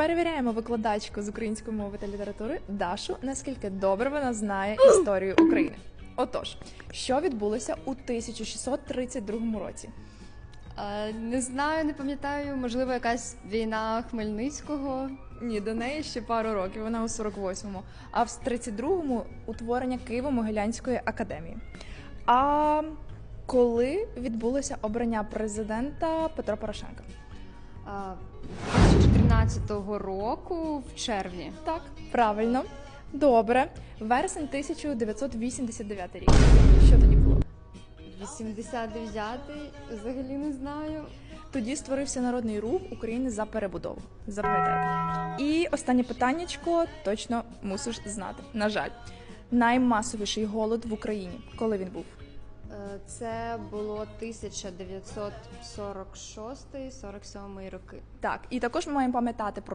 Перевіряємо викладачку з української мови та літератури Дашу, наскільки добре вона знає історію України. Отож, що відбулося у 1632 році? Е, Не знаю, не пам'ятаю, можливо, якась війна Хмельницького. Ні, до неї ще пару років, вона у 48-му, а в 32-му утворення Києво-Могилянської академії. А коли відбулося обрання президента Петра Порошенка? Е, 2013 року в червні. Так, правильно. Добре. Вересень 1989 рік. Що тоді було? 89-й, взагалі не знаю. Тоді створився народний рух України за перебудову. Запам'ятайте. І останнє питаннячко точно мусиш знати. На жаль, наймасовіший голод в Україні. Коли він був? Е, Це було 1946-47 роки. Так, і також ми маємо пам'ятати про